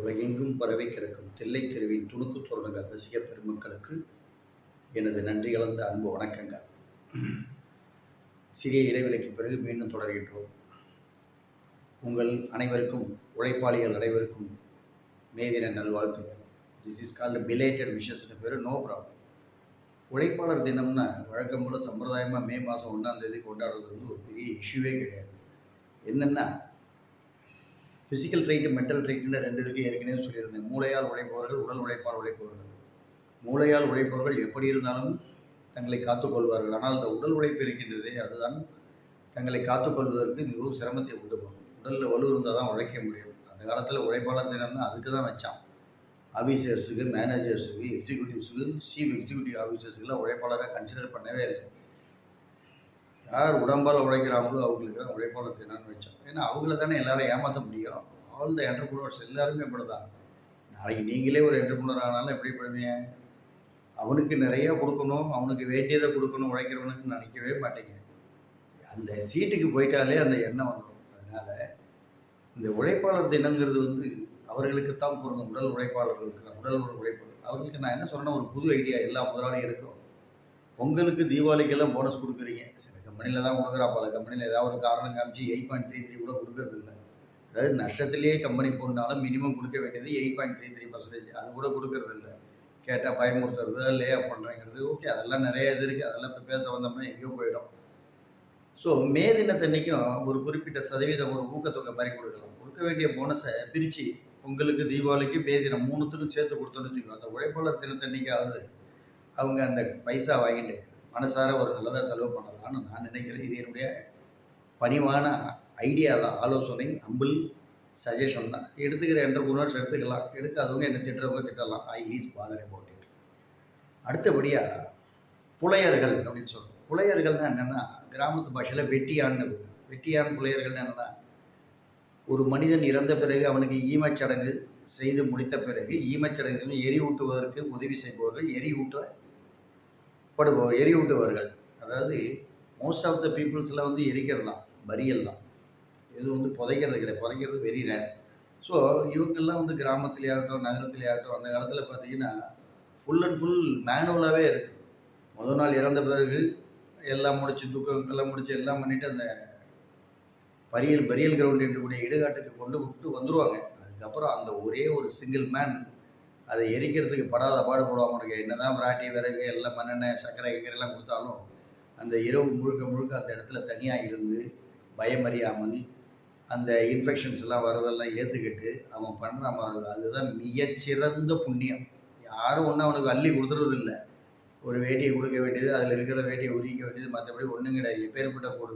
உலகெங்கும் பரவி கிடக்கும் தில்லை தெருவின் துணுக்கு தோரணங்கள் ரசிக பெருமக்களுக்கு எனது நன்றி கலந்த அன்பு வணக்கங்கள். சிறிய இடைவெளிக்கு பிறகு மீண்டும் தொடர்கின்றோம். உங்கள் அனைவருக்கும் உழைப்பாளிகள் அனைவருக்கும் மே தின நல்வாழ்த்துக்கள். திஸ் இஸ் கால்டு பிலேட்டட் விஷஸ்னு பேர் நோ ப்ராப்ளம் உழைப்பாளர் தினம்னா வழக்கம் போல் சம்பிரதாயமாக மே மாதம் ஒன்றாம் தேதி கொண்டாடுறது வந்து ஒரு பெரிய இஷ்யூவே கிடையாது. என்னென்னா ஃபிசிக்கல் ட்ரைட்டு மென்டல் ட்ரைட்டுன்னு ரெண்டு இருக்கு ஏற்கனவே சொல்லியிருந்தேன். மூளையால் உழைப்பவர்கள் உடல் உழைப்பால் உழைப்பவர்கள். மூளையால் உழைப்பவர்கள் எப்படி இருந்தாலும் தங்களை காத்துக்கொள்வார்கள் ஆனால் அந்த உடல் உழைப்பு இருக்கின்றதே அதுதான். தங்களை காத்துக்கொள்வதற்கு மிகவும் சிரமத்தை உண்டு பண்ணும். உடலில் வலு இருந்தால் தான் உழைக்க முடியும். அந்த காலத்தில் உழைப்பாளர் தினம்னா அதுக்கு தான் வச்சான். ஆஃபீஸர்ஸுக்கு மேனேஜர்ஸுக்கு எக்ஸிக்யூட்டிவ்ஸுக்கு சீஃப் எக்ஸிக்யூட்டிவ் ஆஃபீஸர்ஸுக்கெல்லாம் உழைப்பாளராக கன்சிடர் பண்ணவே இல்லை. யார் உடம்பால் உழைக்கிறாங்களோ அவங்களுக்கு தான் உழைப்பாளர் தினம்னு வச்சோம். ஏன்னா அவங்கள தானே எல்லாரும் ஏமாற்ற முடியும். ஆல் த என்டர்பிரினர்ஸ் எல்லாருமே இப்படி தான் நாளைக்கு நீங்களே ஒரு என்டர்பிரினர் ஆனாலும் எப்படி பண்ணுவீங்க அவனுக்கு நிறையா கொடுக்கணும் அவனுக்கு வேண்டியதை கொடுக்கணும் உழைக்கிறவனுக்கு நினைக்கவே மாட்டீங்க. அந்த சீட்டுக்கு போயிட்டாலே அந்த எண்ணம் வந்துடும். அதனால் இந்த உழைப்பாளர் தினங்கிறது வந்து அவர்களுக்கு தான் பொருந்தும். உடல் உழைப்பாளர்களுக்கு தான் உடல் உழைப்பாளர் அவர்களுக்கு நான் என்ன சொல்கிறேன்னா ஒரு புது ஐடியா எல்லா முதலாளிகளுக்கும். பொங்கலுக்கு தீபாவளிக்கெல்லாம் போனஸ் கொடுக்குறீங்க. சில கம்பெனியில் தான் கொடுக்குறா பல கம்பெனியில் ஏதாவது ஒரு காரணம் காமிச்சு எயிட் பாயிண்ட் த்ரீ த்ரீ கூட கொடுக்கறது இல்லை. அதாவது நஷ்டத்திலேயே கம்பெனி போனாலும் மினிமம் கொடுக்க வேண்டியது eight point three three percentage அது கூட கொடுக்கறது இல்லை. கேட்டால் பயமுறுத்துறது லே ஆஃப் பண்ணுறேங்கிறது ஓகே அதெல்லாம் நிறைய இது இருக்குது அதெல்லாம் இப்போ பேச வந்தோம்னா எங்கேயோ போயிடும். ஸோ மே தினத்தன்னைக்கும் ஒரு குறிப்பிட்ட சதவீதம் ஒரு ஊக்கத்தொகை மாதிரி கொடுக்கலாம். கொடுக்க வேண்டிய போனஸை பிரித்து உங்களுக்கு தீபாவளிக்கு மே தினம் மூணுத்துக்கும் சேர்த்து கொடுத்தோன்னு வச்சுக்கோ. அந்த உழைப்பாளர் தினத்தன்னைக்காவது அவங்க அந்த பைசா வாங்கிட்டு மனசார ஒரு நல்லதாக செலவு பண்ணலாம்னு நான் நினைக்கிறேன். இது என்னுடைய பணிவான ஐடியா தான். ஆலோசனை அம்பிள் சஜஷன் தான். எடுத்துக்கிற என்டர்பிரினர்ஸ் எடுத்துக்கலாம். எடுக்காதவங்க என்னை திட்டுறவங்க திட்டலாம். ஐ லீஸ் பாதரை போட்டு அடுத்தபடியாக புலையர்கள் அப்படின்னு சொல்கிறோம் புலையர்கள்னால் என்னென்னா கிராமத்து பாஷையில் வெட்டியான்னு வெட்டியான் புலையர்கள்னு என்னென்னா ஒரு மனிதன் இறந்த பிறகு அவனுக்கு ஈமச்சடங்கு செய்து முடித்த பிறகு ஈமச்சடங்குன்னு எரி ஊட்டுவதற்கு உதவி செய்பவர்கள் படுபவர் எரியூட்டுவர்கள் அதாவது மோஸ்ட் ஆஃப் த பீப்புள்ஸில் வந்து எரிக்கிறது தான் பரியல் தான் இது வந்து புதைக்கிறது கிடையாது புதைக்கிறது வெரி ரேர் ஸோ இவங்கெல்லாம் வந்து கிராமத்திலே ஆகட்டும் ஆகட்டும் அந்த காலத்தில் பார்த்தீங்கன்னா ஃபுல் அண்ட் ஃபுல் மேனுவலாகவே இருக்குது முதல் நாள் இறந்த பிறகு எல்லாம் முடிச்சு துக்கங்கள்லாம் முடித்து முடிச்சு எல்லாம் பண்ணிவிட்டு அந்த பரியல் பரியல் கிரவுண்ட் என்றக்கூடிய இடுகாட்டுக்கு கொண்டு விட்டு வந்துடுவாங்க அதுக்கப்புறம் அந்த ஒரே ஒரு சிங்கிள் மேன் அதை எரிக்கிறதுக்கு படாத பாடுபடுவாங்க உனக்கு என்ன தான் விராட்டி விறகு எல்லாம் மண்ணெண்ணெய் சர்க்கரை கிக்கரை எல்லாம் கொடுத்தாலும் அந்த இரவு முழுக்க முழுக்க அந்த இடத்துல தனியாக இருந்து பயமறியாமல் அந்த இன்ஃபெக்ஷன்ஸ் எல்லாம் வரதெல்லாம் ஏற்றுக்கிட்டு அவன் பண்ணுற மாதிரி அதுதான் மிகச்சிறந்த புண்ணியம். யாரும் ஒன்றும் அவனுக்கு அள்ளி கொடுத்துறது இல்லை ஒரு வேட்டியை கொடுக்க வேண்டியது அதில் இருக்கிற வேட்டியை உரிக்க வேண்டியது மற்றபடி ஒன்றும் கிடையாது. எப்பேற்பட்ட ஒரு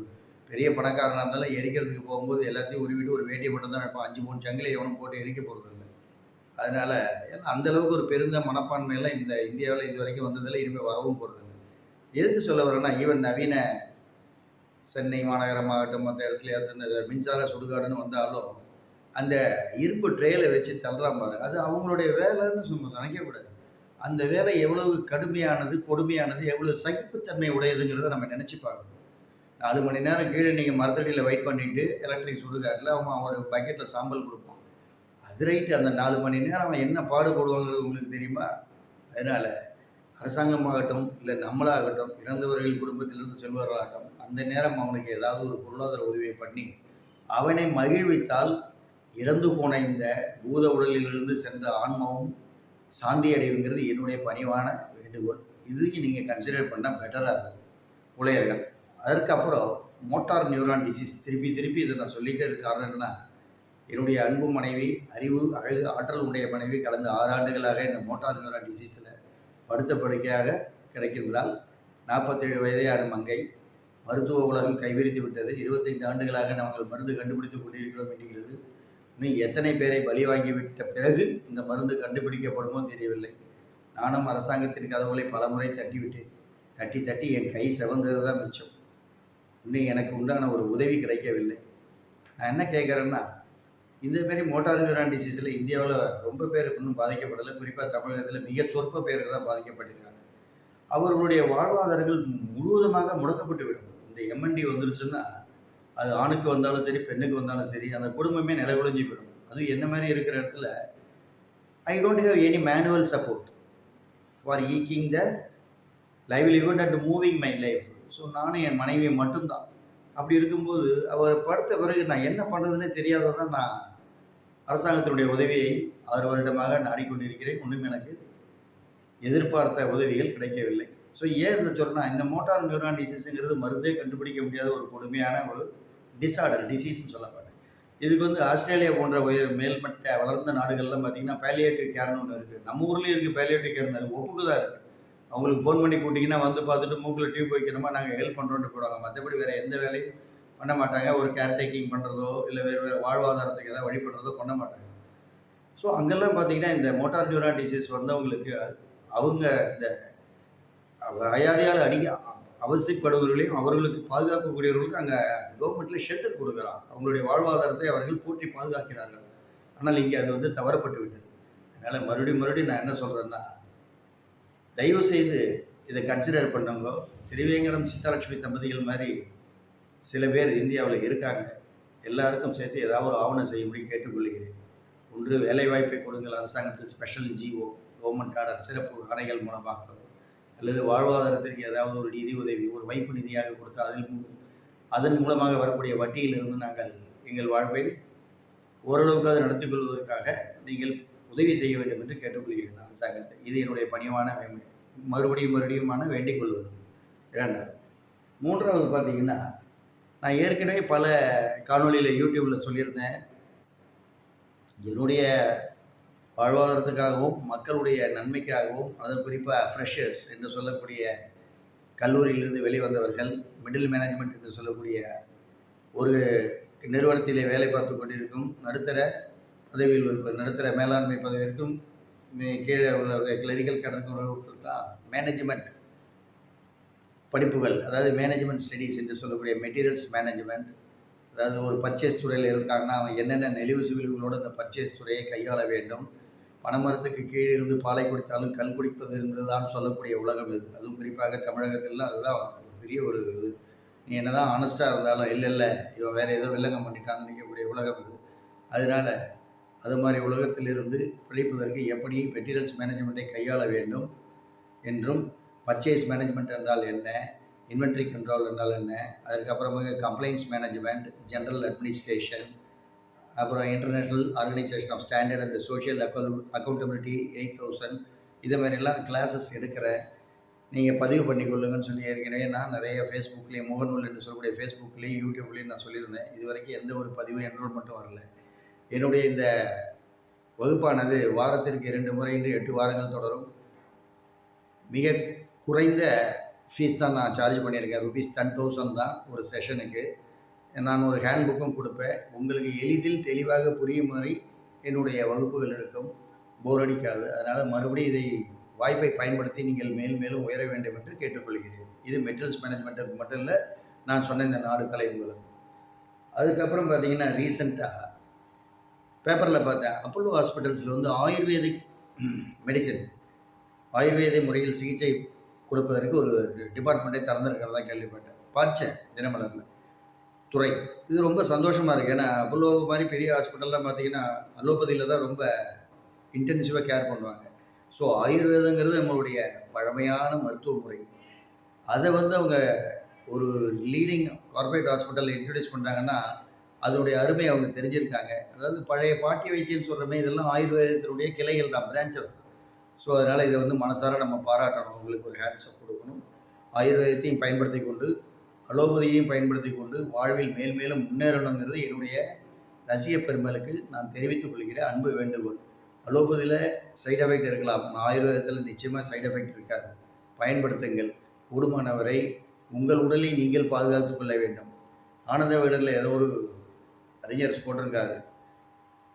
பெரிய பணக்காரனாக இருந்தாலும் எரிக்கிறதுக்கு போகும்போது எல்லாத்தையும் உருவிட்டு ஒரு வேட்டியை மட்டும் தான் வைப்பான். அஞ்சு மூணு சங்கிலி எவனும் போட்டு எரிக்க போகிறது அதனால ஏன்னா அந்தளவுக்கு ஒரு பெருந்த மனப்பான்மையெல்லாம் இந்த இந்தியாவில் இது வரைக்கும் வந்ததில்லை இனிமேல் வரவும் போகிறது எதுக்கு சொல்ல வரேன்னா ஈவன் நவீன சென்னை மாநகரமாகட்டும் மற்ற இடத்துலையாவது இந்த மின்சார சுடுகாடுன்னு வந்தாலும் அந்த இரும்பு ட்ரேயில் வச்சு தள்ளுறான் பாருங்க அது அவங்களுடைய வேலைன்னு சும்மா நினைக்கக்கூடாது அந்த வேலை எவ்வளவு கடுமையானது கொடுமையானது எவ்வளவு சகிப்புத்தன்மை உடையதுங்கிறத நம்ம நினச்சி பார்க்கணும். நாலு மணி நேரம் கீழே நீங்கள் மரத்தடியில் வெயிட் பண்ணிவிட்டு எலக்ட்ரிக் சுடுகாட்டில் அவங்க ஒரு பக்கெட்டில் சாம்பல் கொடுப்போம். ரைட்டு அந்த நாலு மணி நேரம் அவன் என்ன பாடுபடுவாங்கிறது உங்களுக்கு தெரியுமா? அதனால் அரசாங்கமாகட்டும் இல்லை நம்மளாகட்டும் இறந்தவர்கள் குடும்பத்திலிருந்து செல்வர்களாகட்டும் அந்த நேரம் அவனுக்கு ஏதாவது ஒரு பொருளாதார உதவியை பண்ணி அவனை மகிழ்வித்தால் இறந்து போன இந்த பூத உடலிலிருந்து சென்ற ஆன்மாவும் சாந்தி அடைவுங்கிறது என்னுடைய பணிவான வேண்டுகோள். இதுக்கு நீங்கள் கன்சிடர் பண்ணால் பெட்டராக இருக்கும். புலையர்கள். அதற்கப்புறம் மோட்டார் நியூரான் டிசீஸ் திருப்பி திருப்பி இதை நான் சொல்லிகிட்டே இருக்க காரணம்னா என்னுடைய அன்பு மனைவி அறிவு அழகு ஆற்றல் உடைய மனைவி கடந்த ஆறு ஆண்டுகளாக இந்த மோட்டார் நியூரா டிசீஸில் படுத்த படுக்கையாக கிடைக்கின்றால் நாற்பத்தேழு வயதையான மங்கை மருத்துவ உலகம் கைவிரித்து விட்டது. இருபத்தைந்து ஆண்டுகளாக நாங்கள் மருந்து கண்டுபிடித்து கொண்டிருக்கிறோம் என்கிறது. இன்னும் எத்தனை பேரை பலி வாங்கிவிட்ட பிறகு இந்த மருந்து கண்டுபிடிக்கப்படுமோ தெரியவில்லை. நானும் அரசாங்கத்தின் கதவுகளை பலமுறை தட்டிவிட்டேன். தட்டி தட்டி என் கை செவந்தது தான் மிச்சம். இன்னும் எனக்கு உண்டான ஒரு உதவி கிடைக்கவில்லை. நான் என்ன கேட்குறேன்னா இதேமாரி மோட்டார் நியூரான் டிசீஸில் இந்தியாவில் ரொம்ப பேர் இன்னும் பாதிக்கப்படலை. குறிப்பாக தமிழகத்தில் மிக சொற்ப பேருக்கு தான் பாதிக்கப்பட்டிருக்காங்க. அவர்களுடைய வாழ்வாதாரங்கள் முழுவதுமாக முடக்கப்பட்டு விடும். இந்த எம்என்டி வந்துருச்சுன்னா அது ஆணுக்கு வந்தாலும் சரி பெண்ணுக்கு வந்தாலும் சரி அந்த குடும்பமே நிலகுலைஞ்சி போயிடும். அதுவும் என்ன மாதிரி இருக்கிற இடத்துல I don't have any manual support for eking the livelihood and moving my life so நானும் என் மனைவி மட்டும்தான். அப்படி இருக்கும்போது அவர் படுத்த பிறகு நான் என்ன பண்ணுறதுனே தெரியாததான் நான் அரசாங்கத்தினுடைய உதவியை ஆறு வருடமாக நாடிக்கொண்டிருக்கிறேன். ஒன்றும் எனக்கு எதிர்பார்த்த உதவிகள் கிடைக்கவில்லை. ஸோ ஏன் இதை சொல்றேன்னா இந்த மோட்டார் நியூரான் டிசீஸுங்கிறது மருந்தே கண்டுபிடிக்க முடியாத ஒரு கொடுமையான ஒரு டிஸார்டர் டிசீஸ்னு சொல்லப்பட்டேன் இதுக்கு வந்து ஆஸ்திரேலியா போன்ற உயர் மேல்மட்ட வளர்ந்த நாடுகள்லாம் பார்த்தீங்கன்னா பேலியேட்டிவ் கேர்னு ஒன்று இருக்குது நம்ம ஊர்லேயும் இருக்குது பேலியேட்டிவ் கேர்னு அது ஒப்புக்கு தான் இருக்குது அவங்களுக்கு ஃபோன் பண்ணி கூட்டிங்கன்னா வந்து பார்த்துட்டு மூக்கில் டியூப் வைக்கணுமா? நாங்கள் ஹெல்ப் பண்ணுறோன்ட்டு போடுவாங்க. மற்றபடி வேறு எந்த வேலையும் பண்ண மாட்டாங்க. ஒரு கேர் டேக்கிங் பண்ணுறதோ இல்லை வேறு வேறு வாழ்வாதாரத்துக்கு ஏதாவது வழி பண்ணுறதோ பண்ண மாட்டாங்க. ஸோ அங்கெல்லாம் பார்த்தீங்கன்னா இந்த மோட்டார் நியூரான் டிசீஸ் வந்தவங்களுக்கு அவங்க இந்த அயாதையால் அடிக்க அவசியப்படுபவர்களையும் அவர்களுக்கு பாதுகாக்கக்கூடியவர்களுக்கு அங்கே கவர்மெண்ட்டில் ஷெல்டர் கொடுக்குறாங்க. அவங்களுடைய வாழ்வாதாரத்தை அவர்கள் போற்றி பாதுகாக்கிறார்கள். ஆனால் இங்கே அது வந்து தவறப்பட்டு விட்டது. அதனால் மறுபடியும் மறுபடியும் நான் என்ன சொல்கிறேன்னா தயவு செய்து இதை கன்சிடர் பண்ணவங்க திருவேங்கடம் சீதாலட்சுமி தம்பதிகள் மாதிரி சில பேர் இந்தியாவில் இருக்காங்க. எல்லாருக்கும் சேர்த்து ஏதாவது ஒரு ஆவணம் செய்யும்படி கேட்டுக்கொள்கிறேன். ஒன்று வேலைவாய்ப்பை கொடுங்கள். அரசாங்கத்தில் ஸ்பெஷல் ஜிஓ கவர்மெண்ட் ஆர்டர் சிறப்பு ஆணைகள் மூலமாக. அல்லது வாழ்வாதாரத்திற்கு ஏதாவது ஒரு நிதி உதவி ஒரு வைப்பு நிதியாக கொடுத்து அதில் மூ- அதன் மூலமாக வரக்கூடிய வட்டியிலிருந்து நாங்கள் எங்கள் வாழ்வை ஓரளவுக்காவது நடத்திக் கொள்வதற்காக நீங்கள் உதவி செய்ய வேண்டும் என்று கேட்டுக்கொள்கிறேன் அரசாங்கத்தை. இது என்னுடைய பணிவான மறுபடியும் மறுபடியுமான வேண்டிக் கொள்வது. இரண்டாவது. மூன்றாவது பார்த்தீங்கன்னா நான் ஏற்கனவே பல காணொலியில் யூடியூப்பில் சொல்லியிருந்தேன். என்னுடைய வாழ்வாதாரத்துக்காகவும் மக்களுடைய நன்மைக்காகவும் அது குறிப்பாக ஃப்ரெஷர்ஸ் என்று சொல்லக்கூடிய கல்லூரியிலிருந்து வெளிவந்தவர்கள் மிடில் மேனேஜ்மெண்ட் என்று சொல்லக்கூடிய ஒரு நிறுவனத்திலே வேலை பார்த்து கொண்டிருக்கும் நடுத்தர பதவியில் இருப்ப நடுத்தர மேலாண்மை பதவியிருக்கும் மே- கீழே உள்ளவர்கள் கிளரிக்கல் கடற்கொள்வர்கள் தான் மேனேஜ்மெண்ட் படிப்புகள் அதாவது மேனேஜ்மெண்ட் ஸ்டடீஸ் என்று சொல்லக்கூடிய மெட்டீரியல்ஸ் மேனேஜ்மெண்ட் அதாவது ஒரு பர்ச்சேஸ் துறையில் இருக்காங்கன்னா அவன் என்னென்ன நெளிவு சுழிவுகளோடு அந்த பர்ச்சேஸ் துறையை கையாள வேண்டும் பனைமரத்துக்கு கீழே இருந்து பாலை குடித்தாலும் கல் குடிப்பது என்பதுதான் சொல்லக்கூடிய உலகம் இது. அதுவும் குறிப்பாக தமிழகத்திலாம் அதுதான் ஒரு பெரிய ஒரு இது. நீ என்னதான் ஆனஸ்டாக இருந்தாலும் இல்லை இல்லை இவன் வேறு ஏதோ வில்லங்கம் பண்ணிட்டான்னு நினைக்கக்கூடிய உலகம் இது. அதனால் அது மாதிரி உலகத்திலிருந்து பிழைப்பதற்கு எப்படி மெட்டீரியல்ஸ் மேனேஜ்மெண்ட்டை கையாள வேண்டும் என்றும் பர்ச்சேஸ் மேனேஜ்மெண்ட் என்றால் என்ன? இன்வென்ட்ரி கண்ட்ரோல் என்றால் என்ன? அதுக்கப்புறமாக கம்ப்ளைண்ட்ஸ் மேனேஜ்மெண்ட் ஜென்ரல் அட்மினிஸ்ட்ரேஷன் அப்புறம் International Organisation of Standard and social account accountability eight thousand இது மாதிரிலாம் கிளாஸஸ் எடுக்கிறேன். நீங்கள் பதிவு பண்ணிக்கொள்ளுங்கன்னு சொல்லி ஏற்கனவே நான் நிறைய ஃபேஸ்புக்லேயும் முகநூல் என்று சொல்லக்கூடிய ஃபேஸ்புக்லேயும் யூடியூப்லேயும் நான் சொல்லியிருந்தேன். இது வரைக்கும் எந்த ஒரு பதிவும் என்ரோல்மெண்ட்டும் வரல. என்னுடைய இந்த வகுப்பானது வாரத்திற்கு இரண்டு முறை இன்று எட்டு வாரங்கள் தொடரும். மிக குறைந்த ஃபீஸ் தான் நான் சார்ஜ் பண்ணியிருக்கேன். ருபீஸ் டென் தௌசண்ட் தான் ஒரு செஷனுக்கு நான் ஒரு ஹேண்ட் புக்கும் கொடுப்பேன். உங்களுக்கு எளிதில் தெளிவாக புரியும் மாதிரி என்னுடைய வகுப்புகள் இருக்கும். போர் அடிக்காது. அதனால் மறுபடியும் இதை வாய்ப்பை பயன்படுத்தி நீங்கள் மேல் மேலும் உயர வேண்டும் என்று கேட்டுக்கொள்கிறேன். இது மெட்டீரியல்ஸ் மேனேஜ்மெண்ட்டுக்கு மட்டும் இல்லை நான் சொன்ன இந்த நாடு தலைப்புகளும் அதுக்கப்புறம் பார்த்தீங்கன்னா ரீசெண்டாக பேப்பரில் பார்த்தேன். அப்போலோ ஹாஸ்பிட்டல்ஸில் வந்து ஆயுர்வேதிக் மெடிசன் ஆயுர்வேத முறையில் சிகிச்சை கொடுப்பதற்கு ஒரு டிபார்ட்மெண்ட்டை திறந்துருக்கிறதா கேள்விப்பட்டேன். பார்த்தேன் தினமலரில். துறை. இது ரொம்ப சந்தோஷமாக இருக்குது ஏன்னா அப்போலோ மாதிரி பெரிய ஹாஸ்பிட்டல்லாம் பார்த்தீங்கன்னா அலோபதியில் தான் ரொம்ப இன்டென்சிவாக கேர் பண்ணுவாங்க. ஸோ ஆயுர்வேதங்கிறது நம்மளுடைய பழமையான மருத்துவ முறை. அதை வந்து அவங்க ஒரு லீடிங் கார்ப்பரேட் ஹாஸ்பிட்டலில் இன்ட்ரடியூஸ் பண்ணுறாங்கன்னா அதனுடைய அருமை அவங்க தெரிஞ்சிருக்காங்க. அதாவது பழைய பாட்டி வைத்தியம் சொல்கிறமே இதெல்லாம் ஆயுர்வேதத்தினுடைய கிளைகள் தான் பிரான்ச்சஸ் தான். ஸோ அதனால் இதை வந்து மனசார நம்ம பாராட்டணும். அவங்களுக்கு ஒரு ஹேண்ட்ஸப் கொடுக்கணும். ஆயுர்வேதத்தையும் பயன்படுத்தி கொண்டு அலோபதியையும் பயன்படுத்தி கொண்டு வாழ்வில் மேல் மேலும் முன்னேறணுங்கிறது என்னுடைய ரசிக பெருமளுக்கு நான் தெரிவித்துக் கொள்கிற அன்பு வேண்டுகோள். அலோபதியில் சைடு எஃபெக்ட் இருக்கலாம். ஆயுர்வேதத்தில் நிச்சயமாக சைடு எஃபெக்ட் இருக்காது. பயன்படுத்துங்கள். கூடுமானவரை உங்கள் உடலை நீங்கள் பாதுகாத்துக் கொள்ள வேண்டும். ஆனந்த விடலில் ஏதோ ஒரு அறிஞர் போட்டிருக்காரு.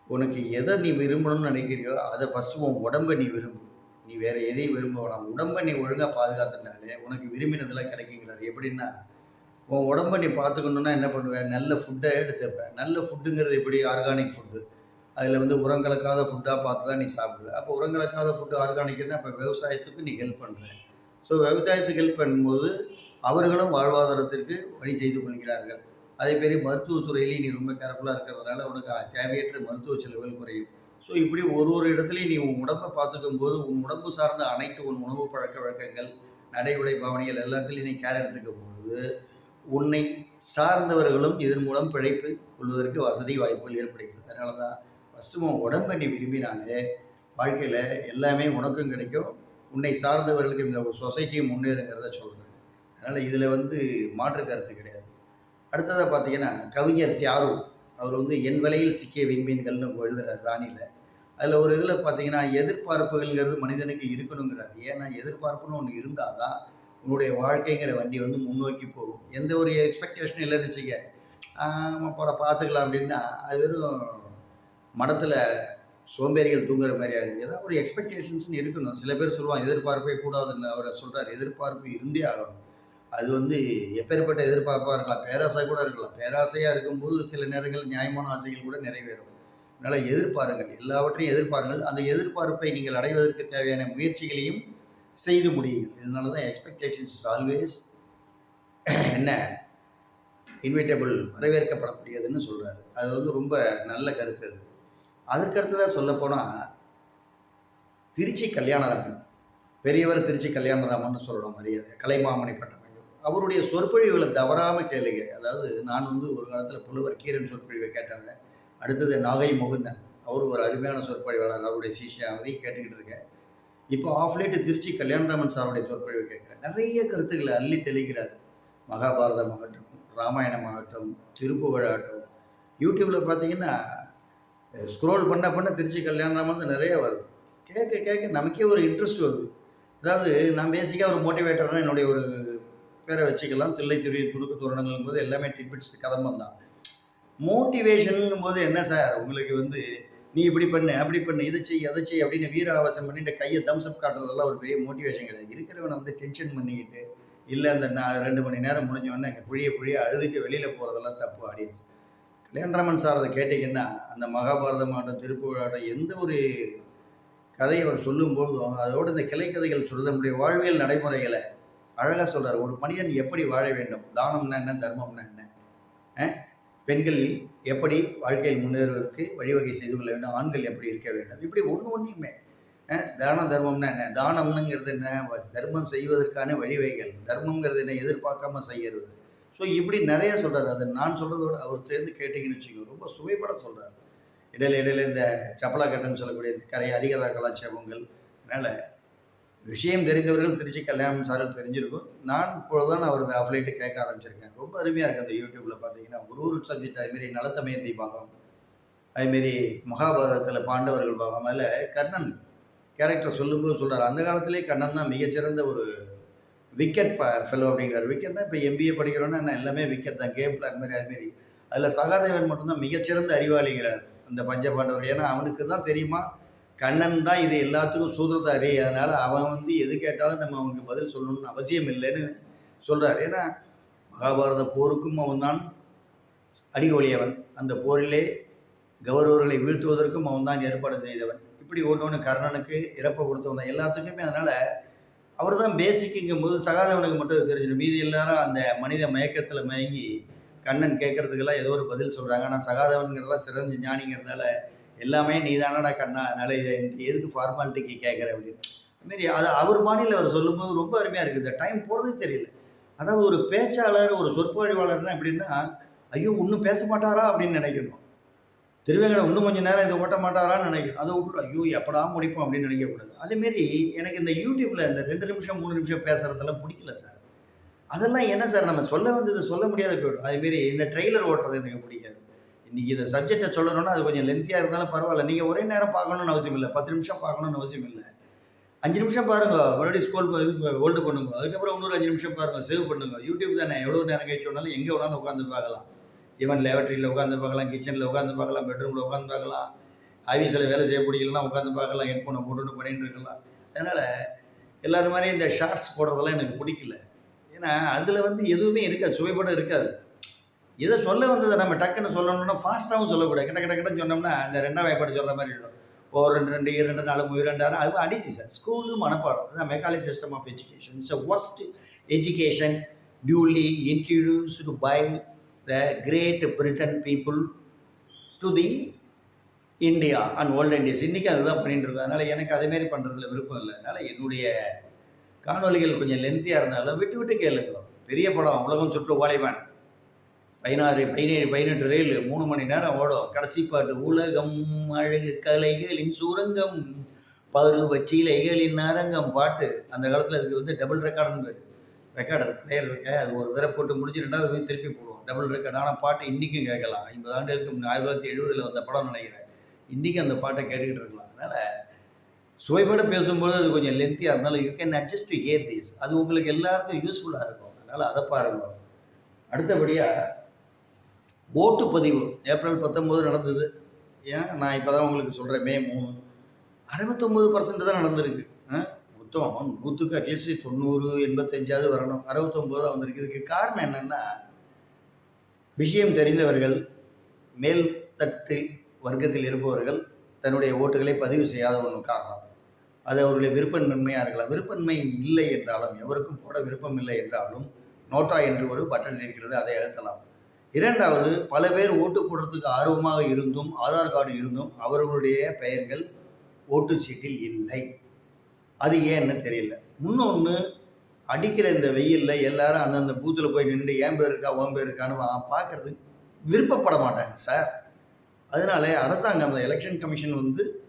உனக்கு எதை நீ விரும்பணும்னு நினைக்கிறியோ அதை ஃபஸ்ட்டு உன் உடம்பை நீ விரும்பு. நீ வேறு எதையும் விரும்ப வேணாம். உடம்பை நீ ஒழுங்காக பாதுகாத்துனாலே உனக்கு விரும்பினதெல்லாம் கிடைக்குங்கிறாரு. எப்படின்னா உன் உடம்பை நீ பார்த்துக்கணுன்னா என்ன பண்ணுவேன் நல்ல ஃபுட்டை எடுத்துப்பேன் நல்ல ஃபுட்டுங்கிறது எப்படி? ஆர்கானிக் ஃபுட்டு அதில் வந்து உரங்கலக்காத ஃபுட்டாக பார்த்து தான் நீ சாப்பிடுவ. அப்போ உரங்கலக்காத ஃபுட்டு ஆர்கானிக்னா அப்போ விவசாயத்துக்கு நீ ஹெல்ப் பண்ணுற ஸோ விவசாயத்துக்கு ஹெல்ப் பண்ணும்போது அவர்களும் வாழ்வாதாரத்திற்கு வழி செய்து கொள்கிறார்கள். அதே மாரி மருத்துவத்துறையிலையும் நீ ரொம்ப கேர்ஃபுல்லாக இருக்கிறதுனால உனக்கு தேவையற்ற மருத்துவ செலவுகள் குறையும். ஸோ இப்படி ஒரு ஒரு இடத்துலையும் நீ உன் உடம்பை பார்த்துக்கும் போது உன் உடம்பு சார்ந்த அனைத்து உன் உணவு பழக்க வழக்கங்கள் நடை உடை பாவனைகள் எல்லாத்துலேயும் நீ கேர் எடுத்துக்கும் போது உன்னை சார்ந்தவர்களும் இதன் மூலம் பிழைப்பு கொள்வதற்கு வசதி வாய்ப்புகள் ஏற்படுகிறது. அதனால தான் ஃபஸ்ட்டு உன் உடம்பை நீ விரும்பினாலே வாழ்க்கையில் எல்லாமே உனக்கும் கிடைக்கும். உன்னை சார்ந்தவர்களுக்கு இந்த ஒரு சொசைட்டியும் முன்னேறுங்கிறத சொல்கிறாங்க அதனால் இதில் வந்து மாற்று கருத்து கிடையாது. அடுத்ததாக பார்த்தீங்கன்னா கவிஞர் தியாரு. அவர் வந்து என் விலையில் சிக்கிய விண்மீன்கள்னு எழுதுகிறார் ராணியில். அதில் ஒரு இதில் பார்த்தீங்கன்னா எதிர்பார்ப்புகள்ங்கிறது மனிதனுக்கு இருக்கணுங்கிறார். ஏன்னா எதிர்பார்ப்புன்னு ஒன்று இருந்தால் தான் உன்னுடைய வாழ்க்கைங்கிற வண்டி வந்து முன்னோக்கி போகும். எந்த ஒரு எக்ஸ்பெக்டேஷனும் இல்லைன்னு வச்சுக்க அப்புறம் பார்த்துக்கலாம் அப்படின்னா அது வெறும் மடத்தில் சோம்பேறிகள் தூங்குற மாதிரி ஆகிடுது ஏதாவது ஒரு எக்ஸ்பெக்டேஷன்ஸ்னு இருக்கணும். சில பேர் சொல்லுவாங்க எதிர்பார்ப்பே கூடாதுன்னு அவர் சொல்கிறார் எதிர்பார்ப்பு இருந்தே ஆகணும். அது வந்து எப்பேற்பட்ட எதிர்பார்ப்பாக இருக்கலாம் பேராசை கூட இருக்கலாம். பேராசையாக இருக்கும்போது சில நேரங்கள் நியாயமான ஆசைகள் கூட நிறைவேறும். அதனால் எதிர்பாருங்கள் எல்லாவற்றையும் எதிர்பாருங்கள். அந்த எதிர்பார்ப்பை நீங்கள் அடைவதற்கு தேவையான முயற்சிகளையும் செய்து முடியுங்கள். இதனால தான் எக்ஸ்பெக்டேஷன்ஸ் ஆல்வேஸ் என்ன? இன்விட்டபிள் வரவேற்கப்படக்கூடியதுன்னு சொல்கிறார் அது வந்து ரொம்ப நல்ல கருத்து அது. அதற்கடுத்ததாக சொல்லப்போனால் திருச்சி கல்யாணராமன் பெரியவர் திருச்சி கல்யாணராமன் சொல்லணும் மரியாதை கலைமாமணி பட்டம் அவருடைய சொற்பொழிவுகளை தவறாமல் கேளுங்க. அதாவது நான் வந்து ஒரு காலத்தில் புலவர் கீரன் சொற்பொழிவை கேட்டவங்க. அடுத்தது நாகை முகுந்தன். அவர் ஒரு அருமையான சொற்பொழிவாளர். அவருடைய சிஷியா அதையும் கேட்டுக்கிட்டு இருக்கேன் இப்போ ஆஃப் லேட்டு திருச்சி கல்யாணராமன் சாருடைய சொற்பொழிவை கேட்குறேன் நிறைய கருத்துக்களை அள்ளி தெளிக்கிறார். மகாபாரதம் ஆகட்டும் ராமாயணம் ஆகட்டும் திருப்புகழாகட்டும். யூடியூப்பில் பார்த்தீங்கன்னா ஸ்க்ரோல் பண்ண பண்ண திருச்சி கல்யாணராமன் நிறைய வருது. கேட்க கேட்க நமக்கே ஒரு இன்ட்ரெஸ்ட் வருது. அதாவது நான் பேசிக்காக ஒரு மோட்டிவேட்டர்னா என்னுடைய ஒரு பேரை வச்சுக்கலாம். தில்லை திருவி துடுக்கு தோரணங்கள் போது எல்லாமே டிட்பிட்ஸ் கதம்பம் தான் மோட்டிவேஷனுங்கும் போது என்ன சார்? உங்களுக்கு வந்து நீ இப்படி பண்ணு அப்படி பண்ணு இதை செய் அதை செய் அப்படின்னு வீர ஆவாசம் பண்ணிட்டு கையை தம்ஸ்அப் காட்டுறதெல்லாம் ஒரு பெரிய மோட்டிவேஷன் கிடையாது. இருக்கிறவனை வந்து டென்ஷன் பண்ணிக்கிட்டு இல்லை அந்த நான் ரெண்டு மணி நேரம் முடிஞ்சோடனே அங்கே புழிய புழிய அழுதுட்டு வெளியில் போகிறதெல்லாம் தப்பு ஆடியன்ஸ் கல்யாணராமன் சார் அதை கேட்டிங்கன்னா அந்த மகாபாரதமாகட்டும் திருப்புகழாகட்டும் எந்த ஒரு கதையை அவர் சொல்லும்போதும் அதோட இந்த கிளைக்கதைகள் சொல்கிறது நம்முடைய வாழ்வியல் நடைமுறைகளை அழகாக சொல்கிறார் ஒரு மனிதன் எப்படி வாழ வேண்டும்? தானம்னா என்ன தர்மம்னா என்ன? பெண்கள் எப்படி வாழ்க்கையில் முன்னேறுவதற்கு வழிவகை செய்து கொள்ள வேண்டும்? ஆண்கள் எப்படி இருக்க வேண்டும்? இப்படி ஒன்று ஒன்றையுமே தான தர்மம்னா என்ன? தானம்னுங்கிறது என்ன? தர்மம் செய்வதற்கான வழிவகைகள். தர்மங்கிறது என்ன? எதிர்பார்க்காம செய்கிறது ஸோ இப்படி நிறைய சொல்கிறார் அதை நான் சொல்கிறதோட அவர் சேர்ந்து கேட்டிங்கன்னு வச்சுக்கோங்க. ரொம்ப சுவைப்பட சொல்கிறார் இடையில இடையில இந்த சப்பலா கட்டன்னு சொல்லக்கூடிய கரை அரிகதா கலாச்சாரங்கள் அதனால் விஷயம் தெரிந்தவர்கள் திருச்சி கல்யாணம் சார் தெரிஞ்சிருக்கும். நான் இப்பொழுதுதான் அவரது அஃப்லைட்டு கேட்க ஆரம்பிச்சிருக்கேன். ரொம்ப அருமையாக இருக்குது அந்த யூடியூப்பில் பார்த்தீங்கன்னா ஒரு ஒரு சப்ஜெக்ட் அதுமாரி நலத்தமயந்தி பாகம் அதுமாரி மகாபாரதத்தில் பாண்டவர்கள் பாகம் அதில் கர்ணன் கேரக்டர் சொல்லும்போது சொல்கிறார் அந்த காலத்திலே கண்ணன் தான் மிகச்சிறந்த ஒரு விக்கெட் ப ஃபெலோ அப்படிங்கிறார். விக்கெட்னா இப்போ எம்பிஏ படிக்கிறோன்னா என்ன எல்லாமே விக்கெட் தான் கேம் பிளான் மாதிரி அதுமாரி. அதில் சகாதேவன் மட்டும்தான் மிகச்சிறந்த அறிவாளிங்கிறார் அந்த பஞ்ச பாண்டவர் ஏன்னா அவனுக்கு தான் தெரியுமா கண்ணன் தான் இது எல்லாத்துக்கும் சூதரதாரி அதனால் அவன் வந்து எது கேட்டாலும் நம்ம அவனுக்கு பதில் சொல்லணும்னு அவசியம் இல்லைன்னு சொல்கிறார் ஏன்னா மகாபாரத போருக்கும் அவன் தான் அந்த போரிலே கௌரவர்களை வீழ்த்துவதற்கும் அவன் தான் ஏற்பாடு செய்தவன். இப்படி ஒன்று ஒன்று கர்ணனுக்கு இறப்பை கொடுத்தவன் தான் எல்லாத்துக்குமே. அதனால் அவர் தான் பேசிக்குங்கும் போது சகாதேவனுக்கு மட்டும் தெரிஞ்சிடும். மீதி எல்லாரும் அந்த மனித மயக்கத்தில் மயங்கி கண்ணன் கேட்குறதுக்கெல்லாம் ஏதோ ஒரு பதில் சொல்கிறாங்க ஆனால் சகாதேவனுங்கிறதா சிறந்த ஞானிங்கிறதுனால எல்லாமே நீ தானடா கண்ணா அதனால் இதை எதுக்கு ஃபார்மாலிட்டிக்கு கேட்குற அப்படின்னு. அதுமாரி அது அவர் மாநில அவர் சொல்லும்போது ரொம்ப அருமையாக இருக்குது இந்த டைம் போகிறதே தெரியல. அதாவது ஒரு பேச்சாளர் ஒரு சொற்பொழிவாளர்னா எப்படின்னா ஐயோ இன்னும் பேச மாட்டாரா? அப்படின்னு நினைக்கணும். திருவேங்கடம் இன்னும் கொஞ்சம் நேரம் இதை ஓட்ட மாட்டாரான்னு நினைக்கணும். அதை விட்டு ஐயோ எப்படா முடிப்போம்? அப்படின்னு நினைக்கக்கூடாது. அதேமாரி எனக்கு இந்த யூடியூப்பில் இந்த ரெண்டு நிமிஷம் மூணு நிமிஷம் பேசுகிறதெல்லாம் பிடிக்கல சார். அதெல்லாம் என்ன சார் நம்ம சொல்ல வந்தது சொல்ல முடியாத போய்டும். அதேமாரி இந்த ட்ரெய்லர் ஓட்டுறது எனக்கு பிடிக்காது. இன்றைக்கி இந்த சப்ஜெக்டை சொல்லணும்னா அது கொஞ்சம் லென்த்தியாக இருந்தாலும் பரவாயில்ல. நீங்கள் ஒரே நேரம் பார்க்கணுன்னு அவசியம் இல்லை. பத்து நிமிஷம் பார்க்கணுன்னு அவசியம் இல்லை. அஞ்சு நிமிஷம் பாருங்க. மறுபடியும் ஸ்கோல் இது ஹோல்டு பண்ணுங்க. அதுக்கப்புறம் இன்னொரு அஞ்சு நிமிஷம் பாருங்க. சேவ் பண்ணுங்க. யூடியூப் தானே. எவ்வளோ நேரம் கழிச்சு வேணாலும் எங்கே வேணாலும் உட்காந்து பார்க்கலாம். ஈவன் லேபரட்டரியில் உட்காந்து பார்க்கலாம். கிச்சனில் உட்காந்து பார்க்கலாம். பெட்ரூமில் உட்காந்து பார்க்கலாம். ஆஃபீஸில் வேலை செய்ய பிடிக்கலாம் உட்காந்து பார்க்கலாம். ஹெட்ஃபோனை போட்டுட்டு பண்ணிட்டு இருக்கலாம். அதனால் எல்லோரும் மாதிரி இந்த ஷார்ட்ஸ் போடுறதெல்லாம் எனக்கு பிடிக்கல. ஏன்னா அதில் வந்து எதுவுமே இருக்காது. சுவைப்படம் இருக்காது. இதை சொல்ல வந்ததை நம்ம டக்குன்னு சொல்லணும்னா ஃபாஸ்ட்டாகவும் சொல்லக்கூடாது. கிட்ட கிட்ட கிட்ட சொன்னோம்னா அந்த ரெண்டாம் வாய்ப்பாடு சொல்கிற மாதிரி இருக்கும். ஓ ரெண்டு ரெண்டு இரண்டு நாலு மூணு ரெண்டாயிரம் அது அடிச்சு சார். ஸ்கூலு மனப்பாடம். அதுதான் mechanic system of education it's a worst education duly introduced by the Great Britain people to the India and old Indians இன்றைக்கி அதுதான் பண்ணிட்டு இருக்கோம். அதனால் எனக்கு அதேமாரி பண்ணுறதுல விருப்பம் இல்லை. அதனால் என்னுடைய காணொளிகள் கொஞ்சம் லென்த்தியாக இருந்தாலும் விட்டு விட்டு கேளுங்க. பெரிய படம் உலகம் சுற்று வாலிபான் பதினாறு பதினேழு பதினெட்டு ரயில் மூணு மணி நேரம் ஓடும். கடைசி பாட்டு உலகம் அழகு கலைகளின் சுரங்கம் பருவ சீலைகளின் அரங்கம் பாட்டு. அந்த காலத்தில் அதுக்கு வந்து டபுள் ரெக்கார்டுன்னு பேர். ரெக்கார்டர் பிளேயர் இருக்க. அது ஒரு தடவை போட்டு முடிஞ்சு ரெண்டாவது போய் திருப்பி போடுவோம். டபுள் ரெக்கார்டு ஆனால் பாட்டு இன்றைக்கும் கேட்கலாம். ஐம்பது ஆண்டு இருக்கும் ஆயிரத்தி தொள்ளாயிரத்தி எழுபதில் வந்த படம் நினைக்கிறேன். இன்றைக்கும் அந்த பாட்டை கேட்டுக்கிட்டு இருக்கலாம். அதனால் சுவைபட பேசும்போது அது கொஞ்சம் லென்த்தியாக இருந்தாலும் you can adjust to hear this அது உங்களுக்கு எல்லாருக்கும் யூஸ்ஃபுல்லாக இருக்கும். அதனால் அதை பாருங்க. அடுத்தபடியாக ஓட்டுப்பதிவு ஏப்ரல் பத்தொம்போது நடந்தது. ஏன்? நான் இப்போ தான் உங்களுக்கு சொல்கிறேன் மே மூணு. அறுபத்தொம்போது பர்சன்ட் தான் நடந்திருக்கு. ஆ? மொத்தம் நூற்றுக்கு அட்லீஸ்ட் தொண்ணூறு எண்பத்தஞ்சாவது வரணும். அறுபத்தொம்போது தான் வந்திருக்கு. இதுக்கு காரணம் என்னென்னா விஷயம் தெரிந்தவர்கள் மேல் தட்டு வர்க்கத்தில் இருப்பவர்கள் தன்னுடைய ஓட்டுகளை பதிவு செய்யாத ஒன்று காரணம். அது அவருடைய விருப்பமின்மையாக இருக்கலாம். விருப்பமின்மை இல்லை என்றாலும் எவருக்கும் போட விருப்பம் இல்லை என்றாலும் நோட்டா என்று ஒரு பட்டன் இருக்கிறது அதை எழுத்தலாம் இரண்டாவது பல பேர் ஓட்டு போடுறதுக்கு ஆர்வமாக இருந்தும் ஆதார் கார்டு இருந்தும் அவர்களுடைய பெயர்கள் ஓட்டுச்சீட்டில் இல்லை. அது ஏன்னு தெரியல. இன்னொன்று அடிக்கிற இந்த வெயிலில் எல்லாரும் அந்தந்த பூத்தில் போய் நின்று ஏன் பேர் இருக்கா? ஓன் பேர் இருக்கான்னு வா- விருப்பப்பட மாட்டாங்க சார். அதனால அரசாங்கம் அந்த எலெக்ஷன் கமிஷன் வந்து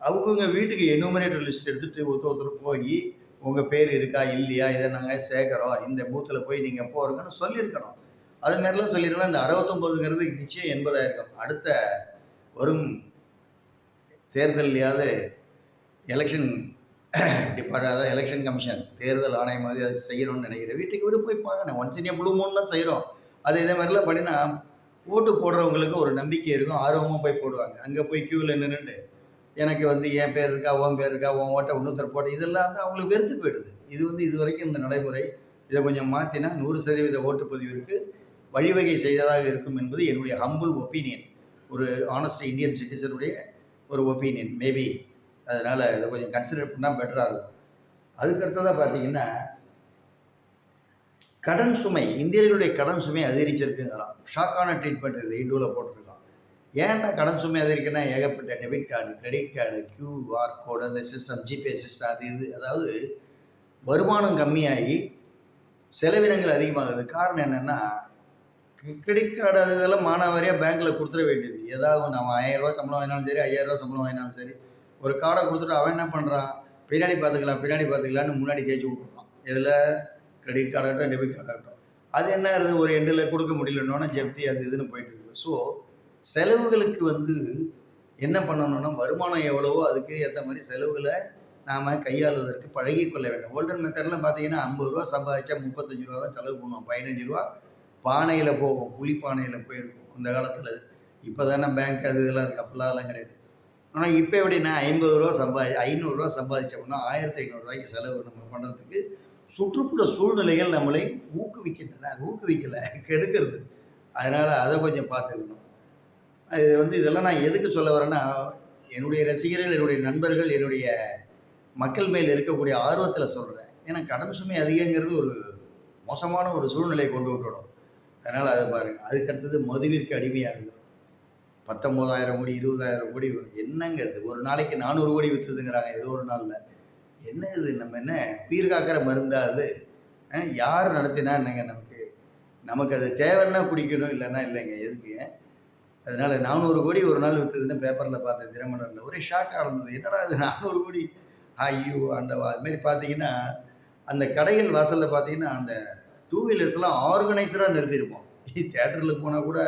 அவங்கவுங்க வீட்டுக்கு எனுமரேட்டர் லிஸ்ட் எடுத்துகிட்டு ஒருத்தர் ஒருத்தர் போய் உங்கள் பேர் இருக்கா? இல்லையா? இதை நாங்கள் சேர்க்குறோம் இந்த பூத்தில் போய் நீங்கள் போகிறோங்கன்னு சொல்லியிருக்கணும். அது மாதிரிலாம் சொல்லியிருக்கலாம் இந்த அறுபத்தொம்போதுங்கிறது நிச்சயம் எண்பதாயிருக்கும் அடுத்த வரும் தேர்தலையாவது எலெக்ஷன் டிபார்ட் அதாவது எலெக்ஷன் கமிஷன் தேர்தல் ஆணையம் மாதிரி அது செய்யணும்னு நினைக்கிறேன் வீட்டுக்கு வீடு போய் பார்க்கணும். ஒன்ஸ் இன் ப்ளூ மூணு தான் செய்கிறோம் அது இதே மாதிரிலாம் பண்ணினா ஓட்டு போடுறவங்களுக்கு ஒரு நம்பிக்கை இருக்கும். ஆர்வமாக போய் போடுவாங்க. அங்கே போய் க்யூவில் நின்றுட்டு எனக்கு வந்து என் பேர் இருக்கா உன் பேர் இருக்கா உன் ஓட்டை இன்னொருத்தர் போட்ட இதெல்லாம் வந்து அவங்களுக்கு வெறுத்து போயிடுது. இது வந்து இது வரைக்கும் இந்த நடைமுறை. இதை கொஞ்சம் மாற்றினா நூறு சதவீத ஓட்டுப்பதிவு இருக்குது வழிவகை செய்ததாக இருக்கும் என்பது என்னுடைய ஹம்புல் ஒப்பீனியன் ஒரு ஆனஸ்ட் இந்தியன் சிட்டிசனுடைய ஒரு ஒப்பீனியன் மேபி அதனால் இதை கொஞ்சம் கன்சிடர் பண்ணால் பெட்டராக இருக்கும் அதுக்கு அடுத்ததாக பார்த்தீங்கன்னா கடன் சுமை இந்தியர்களுடைய கடன் சுமை அதிகரிச்சிருக்குங்கிறான். ஷாக்கான ட்ரீட்மெண்ட் இது இண்டூவில் போட்டிருக்கான். ஏன்டா கடன் சுமை அதிகரிக்குன்னா ஏகப்பட்ட debit card credit card QR code அந்த சிஸ்டம் ஜிபே சிஸ்டம் அது இது. அதாவது வருமானம் கம்மியாகி செலவினங்கள் அதிகமாகுது. காரணம் என்னென்னா கிரெடிட் கார்டு அது இதெல்லாம் மானாவாரியாக பேங்க்கில் கொடுத்துட வேண்டியது. ஏதாவது நம்ம ஆயிரரூவா சம்பளம் வாங்கினாலும் சரி ஐயாயிரரூவா சம்பளம் வாங்கினாலும் சரி ஒரு கார்டை கொடுத்துட்டு அவன் என்ன பண்ணுறான் பின்னாடி பார்த்துக்கலாம் பின்னாடி பார்த்துக்கலான்னு முன்னாடி தேய்ச்சி விட்டுறான். இதில் கிரெடிட் கார்டாகட்டும் டெபிட் கார்டாகட்டும் அது என்ன ஆகுது? ஒரு எண்டில் கொடுக்க முடியலன்னோன்னா ஜப்தி அது இதுன்னு போயிட்டு இருக்கு. ஸோ செலவுகளுக்கு வந்து என்ன பண்ணணும்னா வருமானம் எவ்வளவோ அதுக்கு ஏற்ற மாதிரி செலவுகளை நாம் கையாளுவதற்கு பழகி கொள்ள வேண்டும் ஓல்டன் மெத்தட்லாம் பார்த்தீங்கன்னா ஐம்பது ரூபா சம்பாதிச்சா முப்பத்தஞ்சு ரூபா தான் செலவு பண்ணுவோம் பதினஞ்சு ரூபா பானையில் போகும் புளி பானையில் போயிருக்கும் அந்த காலத்தில் இப்போ தானே பேங்க் அது இதெல்லாம் இருக்குது அப்போல்லாம் அதெல்லாம் கிடையாது. ஆனால் இப்போ எப்படின்னா ஐம்பது ரூபா சம்பாதி ஐநூறுரூவா சம்பாதிச்சோம்னா ஆயிரத்தி ஐநூறுரூவாய்க்கு செலவு நம்ம பண்ணுறதுக்கு சுற்றுப்புற சூழ்நிலைகள் நம்மளை ஊக்குவிக்கின்றன. அது ஊக்குவிக்கலை கெடுக்கிறது. அதனால் அதை கொஞ்சம் பார்த்துக்கணும். இது வந்து இதெல்லாம் நான் எதுக்கு சொல்ல வரேன்னா என்னுடைய ரசிகர்கள் என்னுடைய நண்பர்கள் என்னுடைய மக்கள் மேல் இருக்கக்கூடிய ஆர்வத்தில் சொல்கிறேன் ஏன்னா கடன் சுமை அதிகங்கிறது ஒரு மோசமான ஒரு சூழ்நிலையை கொண்டு விட்டுடும் அதனால் அதை பாருங்கள் அதுக்கு அடுத்தது மதுவிற்கு அடிமையாகுது. பத்தொம்போதாயிரம் கோடி இருபதாயிரம் கோடி என்னங்க இது? ஒரு நாளைக்கு நானூறு கோடி விற்றுதுங்கிறாங்க ஏதோ ஒரு நாளில். என்ன இது? நம்ம என்ன உயிர் காக்கிற மருந்தா அது? யார் நடத்தினா என்னங்க நமக்கு? நமக்கு அது தேவைன்னா குடிக்கணும் இல்லைன்னா இல்லைங்க எதுக்கு? அதனால் நானூறு கோடி ஒரு நாள் விற்றுதுன்னு பேப்பரில் பார்த்தேன் தினமலரில். ஒரே ஷாக்காக இருந்தது. என்னடா இது நானூறு கோடி? ஐயோ ஆண்டவா. அதுமாரி பார்த்தீங்கன்னா அந்த கடைகள் வாசலில் பார்த்தீங்கன்னா அந்த டூ வீலர்ஸ்லாம் ஆர்கனைசராக நிறுத்தியிருப்போம் தேட்டரில் போனால் கூட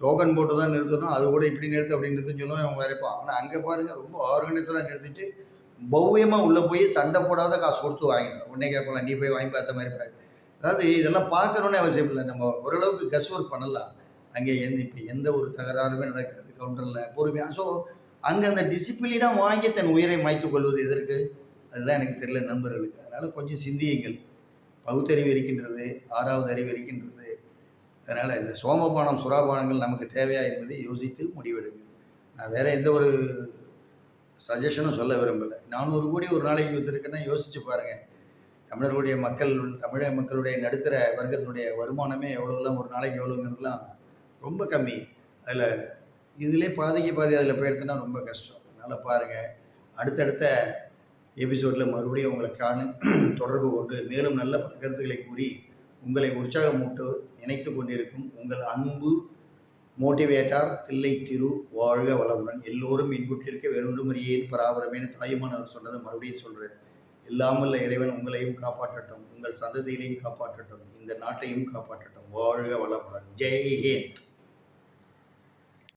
டோக்கன் போட்டு தான் நிறுத்தணும். அது கூட இப்படி நிறுத்து அப்படி நிறுத்துன்னு சொல்லுவோம். அவன் வரைப்பான் ஆனால் அங்கே பாருங்கள் ரொம்ப ஆர்கனைசராக நிறுத்திட்டு பவ்யமாக உள்ளே போய் சண்டை போடாத காசு கொடுத்து வாங்கிடும் உடனே கேட்கலாம் நீ போய் வாங்கி பார்த்த மாதிரி பாரு. அதாவது இதெல்லாம் பார்க்கணுன்னு அவசியம் இல்லை. நம்ம ஓரளவுக்கு கஸ் ஒர்க் பண்ணலாம். அங்கே எந்த இப்போ எந்த ஒரு தகராறுமே நடக்காது. கவுண்டரில் பொறுமையாக ஸோ அங்கே அந்த டிசிப்ளினாக வாங்கி தன் உயிரை மாய்த்து கொள்வது எதற்கு? அதுதான் எனக்கு தெரியல நண்பர்களுக்கு. அதனால் கொஞ்சம் சிந்தியுங்கள். பகுத்தறிவு இருக்கின்றது ஆறாவது அறிவு இருக்கின்றது. அதனால் இந்த சோமபானம் சுறாபானங்கள் நமக்கு தேவையா என்பதை யோசித்து முடிவெடுங்க நான் வேறு எந்த ஒரு சஜஷனும் சொல்ல விரும்பலை. நானூறு கோடி ஒரு நாளைக்கு விற்றுருக்கேன்னா யோசிச்சு பாருங்கள் தமிழர்களுடைய மக்கள் தமிழக மக்களுடைய நடுத்தர வர்க்கத்தினுடைய வருமானமே எவ்வளோலாம் ஒரு நாளைக்கு எவ்வளோங்கிறதுலாம் ரொம்ப கம்மி. அதில் இதிலே பாதிக்கு பாதி அதில் போயிடுதுன்னா ரொம்ப கஷ்டம். அதனால் பாருங்கள் அடுத்தடுத்த எபிசோடில் மறுபடியும் உங்களை காண தொடர்பு கொண்டு மேலும் நல்ல பல கருத்துக்களை கூறி உங்களை உற்சாகமூட்டு நினைத்து கொண்டிருக்கும் உங்கள் அன்பு மோட்டிவேட்டார் தில்லை திரு வாழ்க வளமுடன். எல்லோரும் இன்புற்றிருக்க வேறொன்றுமறியேன் பராபரமேனு தாயுமானவர் சொன்னதை மறுபடியும் சொல்கிறேன் இல்லாமல் இறைவன் உங்களையும் காப்பாற்றட்டும். உங்கள் சந்ததியிலையும் காப்பாற்றட்டும். இந்த நாட்டையும் காப்பாற்றட்டும். வாழ்க வளமுடன். ஜெய் ஹிந்த்.